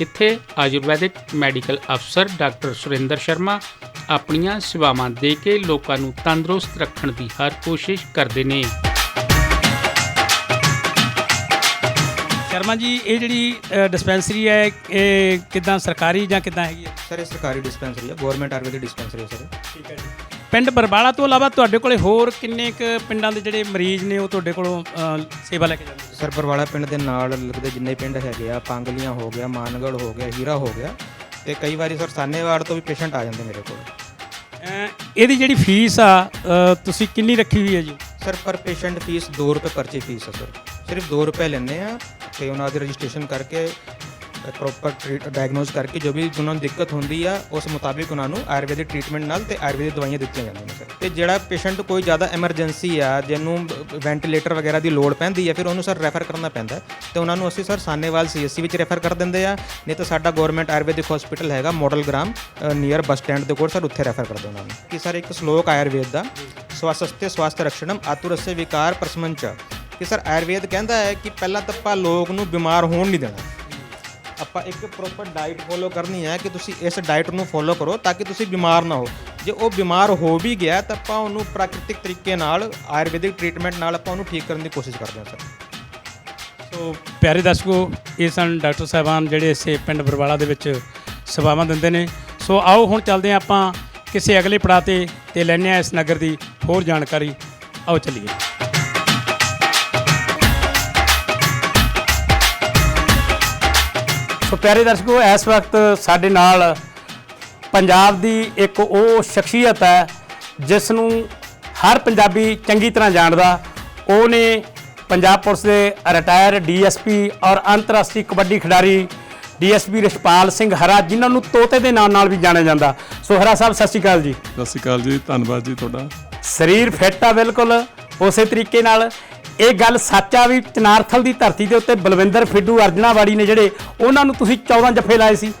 [SPEAKER 2] ਇੱਥੇ ਆਯੁਰਵੈਦਿਕ ਮੈਡੀਕਲ ਅਫਸਰ ਡਾਕਟਰ ਸੁਰਿੰਦਰ ਸ਼ਰਮਾ ਆਪਣੀਆਂ ਸੇਵਾਵਾਂ ਦੇ ਕੇ ਲੋਕਾਂ ਨੂੰ ਤੰਦਰੁਸਤ ਰੱਖਣ ਦੀ ਹਰ ਕੋਸ਼ਿਸ਼ ਕਰਦੇ ਨੇ।
[SPEAKER 5] ਸ਼ਰਮਾ ਜੀ ਇਹ ਜਿਹੜੀ ਡਿਸਪੈਂਸਰੀ ਹੈ ਇਹ ਕਿਦਾਂ ਸਰਕਾਰੀ ਜਾਂ ਕਿਦਾਂ ਹੈਗੀ ਹੈ?
[SPEAKER 11] ਸਰ ਇਹ ਸਰਕਾਰੀ ਡਿਸਪੈਂਸਰੀ ਹੈ ਗਵਰਨਮੈਂਟ ਆਯੁਰਵੈਦਿਕ ਡਿਸਪੈਂਸਰੀ ਹੈ ਸਰ।
[SPEAKER 5] ਠੀਕ ਹੈ ਜੀ। ਪਿੰਡ ਬਰਬਾਲਾ ਤੋਂ ਇਲਾਵਾ ਤੁਹਾਡੇ ਕੋਲੇ ਹੋਰ ਕਿੰਨੇ ਕੁ ਪਿੰਡਾਂ ਦੇ ਜਿਹੜੇ ਮਰੀਜ਼ ਨੇ ਉਹ ਤੁਹਾਡੇ ਕੋਲੋਂ ਅ, ਸੇਵਾ ਲੈ ਕੇ ਜਾਂਦੇ
[SPEAKER 11] ਸਰ ਬਰਵਾਲਾ ਪਿੰਡ ਦੇ ਨਾਲ ਲੱਗਦੇ ਜਿੰਨੇ ਪਿੰਡ ਹੈਗੇ ਆ ਪਾਂਗਲੀਆਂ ਹੋ ਗਿਆ ਮਾਨਗੜ ਹੋ ਗਿਆ ਹੀਰਾ ਹੋ ਗਿਆ ਤੇ ਕਈ ਵਾਰੀ ਸਰ ਸਾਨੇਵਾੜ ਤੋਂ ਵੀ ਪੇਸ਼ੈਂਟ ਆ ਜਾਂਦੇ ਮੇਰੇ ਕੋਲ।
[SPEAKER 5] ਅ, ਇਹਦੀ ਜਿਹੜੀ ਫੀਸ ਆ ਅ, ਤੁਸੀਂ ਕਿੰਨੀ ਰੱਖੀ ਹੋਈ ਹੈ ਜੀ?
[SPEAKER 11] ਸਰ ਪਰ ਪੇਸ਼ੈਂਟ ਫੀਸ 2 ਰੁਪਏ ਪਰਚੀ ਫੀਸ ਹੈ ਸਰ। ਸਿਰਫ 2 ਰੁਪਏ ਲੈਂਦੇ ਆ ਤੇ ਉਹਨਾਂ ਦੀ ਰਜਿਸਟ੍ਰੇਸ਼ਨ ਕਰਕੇ ਪ੍ਰੋਪਰ ਟ੍ਰੀਟ ਡਾਇਗਨੋਸ ਕਰਕੇ ਜੋ ਵੀ ਉਹਨਾਂ ਨੂੰ ਦਿੱਕਤ ਹੁੰਦੀ ਆ, ਉਸ ਮੁਤਾਬਿਕ ਉਹਨਾਂ ਨੂੰ ਆਯੁਰਵੈਦਿਕ ਟ੍ਰੀਟਮੈਂਟ ਨਾਲ ਤੇ ਆਯੁਰਵੈਦਿਕ ਦਵਾਈਆਂ ਦਿੱਤੀਆਂ ਜਾਂਦੀਆਂ ਨੇ ਸਰ। ਤੇ ਜਿਹੜਾ ਪੇਸ਼ੈਂਟ ਕੋਈ ਜ਼ਿਆਦਾ ਐਮਰਜੈਂਸੀ ਆ, ਜਿਹਨੂੰ ਵੈਂਟੀਲੇਟਰ ਵਗੈਰਾ ਦੀ ਲੋੜ ਪੈਂਦੀ ਹੈ ਫਿਰ ਉਹਨੂੰ ਸਰ ਰੈਫਰ ਕਰਨਾ ਪੈਂਦਾ। ਹੈ ਤੇ ਉਹਨਾਂ ਨੂੰ ਅਸੀਂ ਸਰ ਸਾਨੇਵਾਲ ਸੀਐਸਸੀ ਵਿੱਚ ਰੈਫਰ ਕਰ ਦਿੰਦੇ ਆ। ਨਹੀਂ ਤਾਂ ਸਾਡਾ ਗਵਰਨਮੈਂਟ ਆਯੁਰਵੈਦਿਕ ਹਸਪੀਟਲ ਹੈਗਾ model Gram near bus stand ਦੇ ਕੋਲ ਸਰ ਉੱਥੇ ਰੈਫਰ ਕਰਦੇ ਉਹਨਾਂ ਨੂੰ। ਕਿ ਸਰ ਇੱਕ ਸ਼ਲੋਕ ਆਯੁਰਵੇਦ ਦਾ ਸਵਾਸਥਯ ਸਵਾਸਥ ਰਕਸ਼ਣਮ ਆਤੁਰस्य ਵਿਕਾਰ ਪ੍ਰਸਮੰਚ। ਕਿ ਸਰ ਆਯੁਰਵੇਦ ਕਹਿੰਦਾ ਹੈ ਕਿ ਪਹਿਲਾਂ ਤਾਂ ਆਪਾਂ ਲੋਕ ਨੂੰ ਬਿਮਾਰ ਹੋਣ ਨਹੀਂ ਦੇਣਾ। ਆਪਾਂ ਇੱਕ ਪ੍ਰੋਪਰ ਡਾਈਟ ਫੋਲੋ ਕਰਨੀ ਹੈ ਕਿ ਤੁਸੀਂ ਇਸ ਡਾਈਟ ਨੂੰ ਫੋਲੋ ਕਰੋ ਤਾਂ ਕਿ ਤੁਸੀਂ ਬਿਮਾਰ ਨਾ ਹੋ। ਜੇ ਉਹ ਬਿਮਾਰ ਹੋ ਵੀ ਗਿਆ ਤਾਂ ਆਪਾਂ ਉਹਨੂੰ ਪ੍ਰਾਕ੍ਰਿਤਿਕ ਤਰੀਕੇ ਨਾਲ ਆਯੁਰਵੈਦਿਕ ਟ੍ਰੀਟਮੈਂਟ ਨਾਲ ਆਪਾਂ ਉਹਨੂੰ ਠੀਕ ਕਰਨ ਦੀ ਕੋਸ਼ਿਸ਼ ਕਰਦੇ ਹਾਂ, ਸਰ।
[SPEAKER 5] ਸੋ ਪਿਆਰੇ ਦਰਸ਼ਕੋ, ਇਹ ਸਨ ਡਾਕਟਰ ਸਾਹਿਬਾਨ ਜਿਹੜੇ ਇਸੇ ਪਿੰਡ ਬਰਵਾਲਾ ਦੇ ਵਿੱਚ ਸੇਵਾਵਾਂ ਦਿੰਦੇ ਨੇ। ਸੋ ਆਓ ਹੁਣ ਚੱਲਦੇ ਹਾਂ ਆਪਾਂ ਕਿਸੇ ਅਗਲੇ ਪੜਾਅ ਤੇ ਤੇ ਲੈਂਦੇ ਹਾਂ ਇਸ ਨਗਰ ਦੀ ਹੋਰ ਜਾਣਕਾਰੀ। ਆਓ ਚੱਲੀਏ। ਸੋ ਪਿਆਰੇ ਦਰਸ਼ਕੋ ਇਸ ਵਕਤ ਸਾਡੇ ਨਾਲ ਪੰਜਾਬ ਦੀ ਇੱਕ ਉਹ ਸ਼ਖਸੀਅਤ ਹੈ ਜਿਸ ਨੂੰ ਹਰ ਪੰਜਾਬੀ ਚੰਗੀ ਤਰ੍ਹਾਂ ਜਾਣਦਾ। ਉਹ ਨੇ ਪੰਜਾਬ ਪੁਲਿਸ ਦੇ ਰਿਟਾਇਰ ਡੀਐਸਪੀ ਔਰ ਅੰਤਰਰਾਸ਼ਟਰੀ ਕਬੱਡੀ ਖਿਡਾਰੀ ਡੀਐਸਪੀ ਰਿਸ਼ਪਾਲ ਸਿੰਘ ਹਰਾ ਜਿਨ੍ਹਾਂ ਨੂੰ ਤੋਤੇ ਦੇ ਨਾਮ ਨਾਲ ਵੀ ਜਾਣਿਆ ਜਾਂਦਾ। ਸੋ ਹਰਾ ਸਾਹਿਬ ਸਤਿ ਸ਼੍ਰੀ ਅਕਾਲ ਜੀ।
[SPEAKER 12] ਸਤਿ ਸ਼੍ਰੀ ਅਕਾਲ ਜੀ ਧੰਨਵਾਦ ਜੀ ਤੁਹਾਡਾ।
[SPEAKER 5] ਸਰੀਰ ਫਿੱਟ ਆ ਬਿਲਕੁਲ ਉਸੇ ਤਰੀਕੇ ਨਾਲ। ਇਹ ਗੱਲ ਸੱਚ ਆ ਵੀ ਚਨਾਰਥਲ ਦੀ ਧਰਤੀ ਦੇ ਉੱਤੇ ਬਲਵਿੰਦਰ ਫਿੱਡੂ ਅਰਜਨਾਵਾੜੀ ਨੇ ਜਿਹੜੇ ਉਹਨਾਂ ਨੂੰ ਤੁਸੀਂ 14 ਜੱਫੇ ਲਾਏ ਸੀ।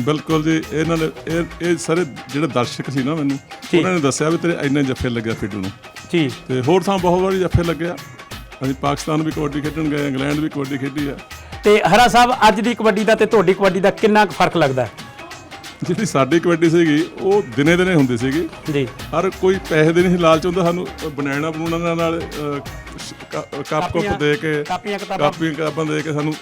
[SPEAKER 12] ਬਿਲਕੁਲ ਜੀ ਇਹਨਾਂ ਨੇ ਇਹ ਇਹ ਸਾਰੇ ਜਿਹੜੇ ਦਰਸ਼ਕ ਸੀ ਨਾ ਮੈਨੂੰ ਉਹਨਾਂ ਨੇ ਦੱਸਿਆ ਵੀ ਤੇਰੇ ਇੰਨੇ ਜੱਫੇ ਲੱਗਿਆ ਫਿੱਡੂ ਨੂੰ।
[SPEAKER 5] ਜੀ।
[SPEAKER 12] ਤੇ ਹੋਰ ਥਾਂ ਬਹੁਤ ਵਾਰੀ ਜੱਫੇ ਲੱਗਿਆ ਅਸੀਂ ਪਾਕਿਸਤਾਨ ਵੀ ਕਬੱਡੀ ਖੇਡਣ ਗਏ ਇੰਗਲੈਂਡ ਵੀ ਕਬੱਡੀ ਖੇਡੀ ਆ।
[SPEAKER 5] ਤੇ ਹਰਾ ਸਾਹਿਬ ਅੱਜ ਦੀ ਕਬੱਡੀ ਦਾ ਤੇ ਤੁਹਾਡੀ ਕਬੱਡੀ ਦਾ ਕਿੰਨਾ ਕੁ ਫ਼ਰਕ ਲੱਗਦਾ? ਹੈ?
[SPEAKER 12] ਜਿਹੜੀ ਸਾਡੀ ਕਬੱਡੀ ਸੀਗੀ ਉਹ ਦਿਨੇ ਦਿਨੇ ਹੁੰਦੀ ਸੀਗੀ।
[SPEAKER 5] ਜੀ।
[SPEAKER 12] ਹਰ ਕੋਈ ਪੈਸੇ ਦੇ ਨਹੀਂ ਲਾਲਚ ਹੁੰਦਾ ਸਾਨੂੰ ਬਣਾਣਾ ਬਣਾਉਣਾ ਨਾਲ ਕੱਪ ਕੁੱਪ ਦੇ ਕੇ
[SPEAKER 5] ਕਾਪੀਆਂ ਕਿਤਾਬਾਂ।
[SPEAKER 12] ਦੇ ਕੇ ਸਾਨੂੰ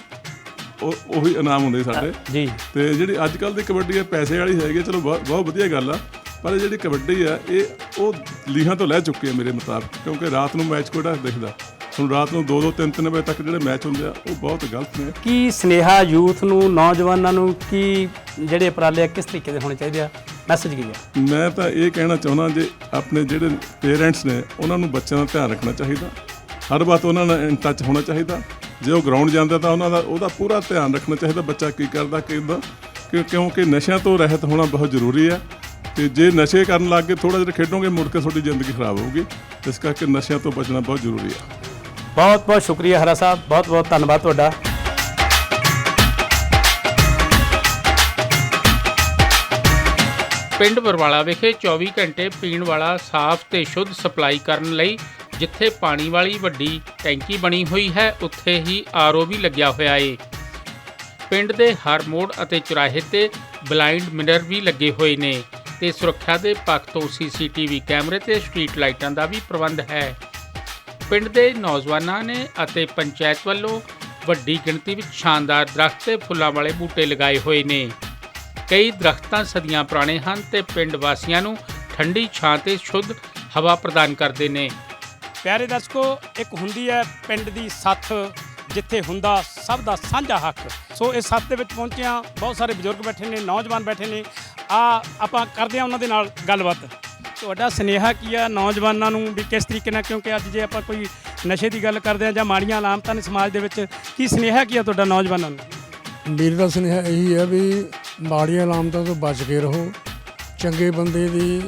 [SPEAKER 12] ਉਹ ਉਹੀ ਇਨਾਮ ਹੁੰਦੇ ਸੀ ਸਾਡੇ।
[SPEAKER 5] ਜੀ।
[SPEAKER 12] ਤੇ ਜਿਹੜੀ ਅੱਜ ਕੱਲ ਦੀ ਕਬੱਡੀ ਹੈ ਪੈਸੇ ਵਾਲੀ ਹੈਗੀ ਚਲੋ ਬਹੁਤ ਬਹੁਤ ਵਧੀਆ ਗੱਲ ਆ। ਪਰ ਇਹ ਜਿਹੜੀ ਕਬੱਡੀ ਆ ਇਹ ਉਹ ਲੀਹਾਂ ਤੋਂ ਲੈ ਚੁੱਕੀ ਹੈ ਮੇਰੇ ਮੁਤਾਬਕ ਕਿਉਂਕਿ ਰਾਤ ਨੂੰ ਮੈਚ ਕੋਈ ਨਹੀਂ ਦਿਖਦਾ। ਹੁਣ ਰਾਤ ਨੂੰ 2-2 3-3 ਵਜੇ ਤੱਕ ਜਿਹੜੇ ਮੈਚ ਹੁੰਦੇ ਆ ਉਹ ਬਹੁਤ ਗਲਤ ਨੇ।
[SPEAKER 5] ਕੀ ਸਨੇਹਾ ਯੂਥ ਨੂੰ ਨੌਜਵਾਨਾਂ ਨੂੰ ਕੀ ਜਿਹੜੇ ਉਪਰਾਲੇ ਆ ਕਿਸ ਤਰੀਕੇ ਦੇ ਹੋਣੇ ਚਾਹੀਦੇ ਆ? ਮੈਸੇਜ ਕੀ ਹੈ?
[SPEAKER 12] ਮੈਂ ਤਾਂ ਇਹ ਕਹਿਣਾ ਚਾਹੁੰਦਾ ਜੇ ਆਪਣੇ ਜਿਹੜੇ ਪੇਰੈਂਟਸ ਨੇ ਉਹਨਾਂ ਨੂੰ ਬੱਚਿਆਂ ਦਾ ਧਿਆਨ ਰੱਖਣਾ ਚਾਹੀਦਾ। ਹਰ ਵਕਤ ਉਹਨਾਂ ਨਾਲ ਇਨ ਟੱਚ ਹੋਣਾ ਚਾਹੀਦਾ। ਜੇ ਉਹ ਗਰਾਊਂਡ ਜਾਂਦਾ ਤਾਂ ਉਹਨਾਂ ਦਾ ਉਹਦਾ ਪੂਰਾ ਧਿਆਨ ਰੱਖਣਾ ਚਾਹੀਦਾ ਬੱਚਾ ਕੀ ਕਰਦਾ ਕਿਦਾਂ ਕਿਉਂ ਕਿਉਂਕਿ ਨਸ਼ਿਆਂ ਤੋਂ ਰਹਿਤ ਹੋਣਾ ਬਹੁਤ ਜ਼ਰੂਰੀ ਹੈ ਤੇ ਜੇ ਨਸ਼ੇ ਕਰਨ ਲੱਗ ਕੇ ਥੋੜਾ ਜਿਹਾ ਖੇਡੋਗੇ ਮੁੜ ਕੇ ਤੁਹਾਡੀ ਜ਼ਿੰਦਗੀ ਖਰਾਬ ਹੋਊਗੀ। ਇਸ ਕਰਕੇ ਨਸ਼ਿਆਂ ਤੋਂ ਬਚਣਾ ਬਹੁਤ ਜ਼ਰੂਰੀ ਹੈ
[SPEAKER 5] ਬਹੁਤ ਬਹੁਤ ਸ਼ੁਕਰੀਆ ਹਰਾ ਸਾਹਿਬ ਬਹੁਤ ਬਹੁਤ ਧੰਨਵਾਦ ਤੁਹਾਡਾ।
[SPEAKER 2] ਪਿੰਡ ਬਰਵਾਲਾ ਵਿਖੇ 24 ਘੰਟੇ ਪੀਣ ਵਾਲਾ ਸਾਫ਼ ਤੇ ਸ਼ੁੱਧ ਸਪਲਾਈ ਕਰਨ ਲਈ ਜਿੱਥੇ ਪਾਣੀ ਵਾਲੀ ਵੱਡੀ ਟੈਂਕੀ ਬਣੀ ਹੋਈ ਹੈ, ਉੱਥੇ ਹੀ ਆਰਓ ਵੀ ਲੱਗਿਆ ਹੋਇਆ ਏ। ਪਿੰਡ ਦੇ ਹਰ ਮੋੜ ਅਤੇ ਚੁਰਾਹੇ ਤੇ ਬਲਾਈਂਡ ਮਿਰਰ ਵੀ ਲੱਗੇ ਹੋਏ ਨੇ ਤੇ ਸੁਰੱਖਿਆ ਦੇ ਪੱਖ ਤੋਂ ਸੀਸੀਟੀਵੀ ਕੈਮਰੇ ਤੇ ਸਟਰੀਟ ਲਾਈਟਾਂ ਦਾ ਵੀ ਪ੍ਰਬੰਧ ਹੈ। ਪਿੰਡ ਦੇ ਨੌਜਵਾਨਾਂ ਨੇ ਅਤੇ ਪੰਚਾਇਤ ਵੱਲੋਂ ਵੱਡੀ ਗਿਣਤੀ ਵਿੱਚ ਸ਼ਾਨਦਾਰ ਦਰਖਤ ਤੇ ਫੁੱਲਾਂ ਵਾਲੇ ਬੂਟੇ ਲਗਾਏ ਹੋਏ ਨੇ। ਕਈ ਦਰਖਤਾਂ ਸਦੀਆਂ ਪੁਰਾਣੇ ਹਨ ਤੇ ਪਿੰਡ ਵਾਸੀਆਂ ਨੂੰ ਠੰਡੀ ਛਾਂ ਤੇ ਸ਼ੁੱਧ ਹਵਾ ਪ੍ਰਦਾਨ ਕਰਦੇ ਨੇ।
[SPEAKER 5] ਪਿਆਰੇ ਦਰਸ਼ਕੋ, ਇੱਕ ਹੁੰਦੀ ਹੈ ਪਿੰਡ ਦੀ ਸੱਥ, ਜਿੱਥੇ ਹੁੰਦਾ ਸਭ ਦਾ ਸਾਂਝਾ ਹੱਕ। ਸੋ ਇਸ ਸੱਥ ਦੇ ਵਿੱਚ ਪਹੁੰਚਿਆ ਬਹੁਤ ਸਾਰੇ ਬਜ਼ੁਰਗ ਬੈਠੇ ਨੇ, ਨੌਜਵਾਨ ਬੈਠੇ ਨੇ। ਆ, ਆਪਾਂ ਕਰਦੇ ਆ ਉਹਨਾਂ ਦੇ ਨਾਲ ਗੱਲਬਾਤ। ਤੁਹਾਡਾ ਸੁਨੇਹਾ ਕੀ ਆ ਨੌਜਵਾਨਾਂ ਨੂੰ ਵੀ ਕਿਸ ਤਰੀਕੇ ਨਾਲ, ਕਿਉਂਕਿ ਅੱਜ ਜੇ ਆਪਾਂ ਕੋਈ ਨਸ਼ੇ ਦੀ ਗੱਲ ਕਰਦੇ ਆ ਜਾਂ ਮਾੜੀਆਂ ਅਲਾਮਤਾਂ ਨੇ ਸਮਾਜ ਦੇ ਵਿੱਚ, ਕੀ ਸੁਨੇਹਾ ਕੀ ਆ ਤੁਹਾਡਾ ਨੌਜਵਾਨਾਂ ਨੂੰ?
[SPEAKER 13] ਮੇਰੇ ਦਾ ਸੁਨੇਹਾ ਇਹੀ ਹੈ ਵੀ ਮਾੜੀਆਂ ਲਾਮਤਾਂ ਤੋਂ ਬਚ ਕੇ ਰਹੋ, ਚੰਗੇ ਬੰਦੇ ਦੀ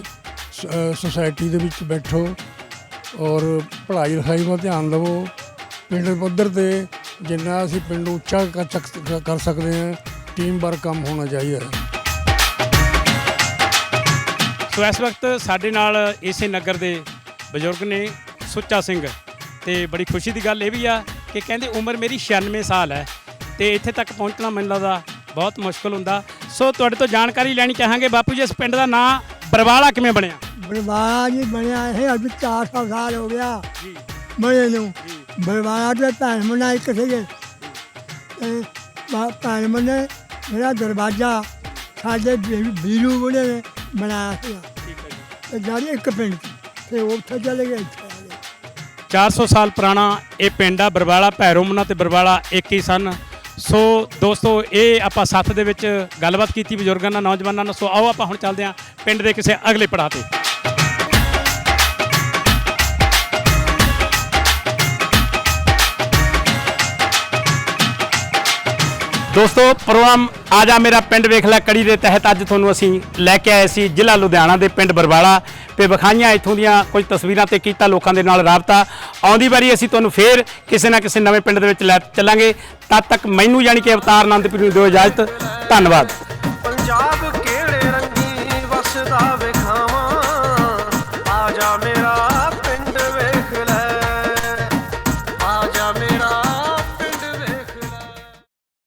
[SPEAKER 13] ਸ- ਸੁਸਾਇਟੀ ਦੇ ਵਿੱਚ ਬੈਠੋ ਔਰ ਪੜ੍ਹਾਈ ਲਿਖਾਈ 'ਤੇ ਧਿਆਨ ਦਿਵੋ। ਪਿੰਡ ਪੱਧਰ ਤੇ ਜਿੰਨਾ ਅਸੀਂ ਪਿੰਡ ਨੂੰ ਉੱਚਾ ਕਰ ਕਰ ਸਕਦੇ ਹਾਂ ਟੀਮ ਵਰਕ ਕੰਮ ਹੋਣਾ ਚਾਹੀਦਾ ਹੈ।
[SPEAKER 5] ਸੋ ਇਸ ਵਕਤ ਸਾਡੇ ਨਾਲ ਇਸੇ ਨਗਰ ਦੇ ਬਜ਼ੁਰਗ ਨੇ ਸੁੱਚਾ ਸਿੰਘ ਤੇ ਬੜੀ ਖੁਸ਼ੀ ਦੀ ਗੱਲ ਇਹ ਵੀ ਆ ਕਿ ਕਹਿੰਦੇ ਉਮਰ ਮੇਰੀ 96 ਸਾਲ ਹੈ ਤੇ ਇੱਥੇ ਤੱਕ ਪਹੁੰਚਣਾ ਮੈਨੂੰ ਲੱਗਦਾ ਬਹੁਤ ਮੁਸ਼ਕਲ ਹੁੰਦਾ। ਸੋ ਤੁਹਾਡੇ ਤੋਂ ਜਾਣਕਾਰੀ ਲੈਣੀ ਚਾਹਾਂਗੇ। ਬਾਪੂ ਜੀ ਇਸ ਪਿੰਡ ਦਾ ਨਾਂ ਬਰਵਾਲਾ ਕਿਵੇਂ ਬਣਿਆ?
[SPEAKER 14] ਬਰਵਾਲਾ ਜੀ ਬਣਿਆ ਇਹ ਅੱਜ 400 ਸਾਲ ਹੋ ਗਿਆ ਬਣੇ ਨੂੰ। ਬਰਵਾਲਾ ਦੇ ਭੈਣ ਮਨਾ ਇੱਕ ਸੀਗੇ। ਭੈਣ ਮਨੇ ਮੇਰਾ ਦਰਵਾਜ਼ਾ ਸਾਡੇ ਬੀਰੂ ਬਣੇ ਨੇ। ਬਣਾਇਆ ਸੀਗਾ ਤੇ ਜਾਰੀ ਇੱਕ ਪਿੰਡ ਸੀ। ਤੇ ਉੱਥੇ ਚਲੇ ਗਏ, ਇੱਥੇ ਆ ਗਏ।
[SPEAKER 5] 400 ਸਾਲ ਪੁਰਾਣਾ ਇਹ ਪਿੰਡ ਆ, ਬਰਵਾਲਾ ਭੈਰੋਮਨਾ ਤੇ ਬਰਵਾਲਾ ਇੱਕ ਹੀ ਸਨ। ਸੋ ਦੋਸਤੋ, ਇਹ ਆਪਾਂ ਸੱਥ ਦੇ ਵਿੱਚ ਗੱਲਬਾਤ ਕੀਤੀ ਬਜ਼ੁਰਗਾਂ ਨਾਲ, ਨੌਜਵਾਨਾਂ ਨਾਲ। ਸੋ ਆਓ ਆਪਾਂ ਹੁਣ ਚੱਲਦੇ ਹਾਂ ਪਿੰਡ ਦੇ ਕਿਸੇ ਅਗਲੇ ਪੜਾਅ ਤੇ। ਦੋਸਤੋ, ਪ੍ਰੋਗਰਾਮ ਆ ਜਾ ਮੇਰਾ ਪਿੰਡ ਵੇਖ ਲੈ ਕੜੀ ਦੇ ਤਹਿਤ ਅੱਜ ਤੁਹਾਨੂੰ ਅਸੀਂ ਲੈ ਕੇ ਆਏ ਸੀ ਜ਼ਿਲ੍ਹਾ ਲੁਧਿਆਣਾ ਦੇ ਪਿੰਡ ਬਰਵਾਲਾ ਤੇ ਵਿਖਾਈਆਂ ਇੱਥੋਂ ਦੀਆਂ ਕੁਝ ਤਸਵੀਰਾਂ ਤੇ ਕੀਤਾ ਲੋਕਾਂ ਦੇ ਨਾਲ ਰਾਬਤਾ। ਆਉਂਦੀ ਵਾਰੀ ਅਸੀਂ ਤੁਹਾਨੂੰ ਫੇਰ ਕਿਸੇ ਨਾ ਕਿਸੇ ਨਵੇਂ ਪਿੰਡ ਦੇ ਵਿੱਚ ਲੈ ਚੱਲਾਂਗੇ। ਤਦ ਤੱਕ ਮੈਨੂੰ ਯਾਨੀ ਕਿ ਅਵਤਾਰ ਆਨੰਦਪੁਰੀ ਨੂੰ ਦਿਓ ਇਜਾਜ਼ਤ। ਧੰਨਵਾਦ।
[SPEAKER 1] ਪੰਜਾਬ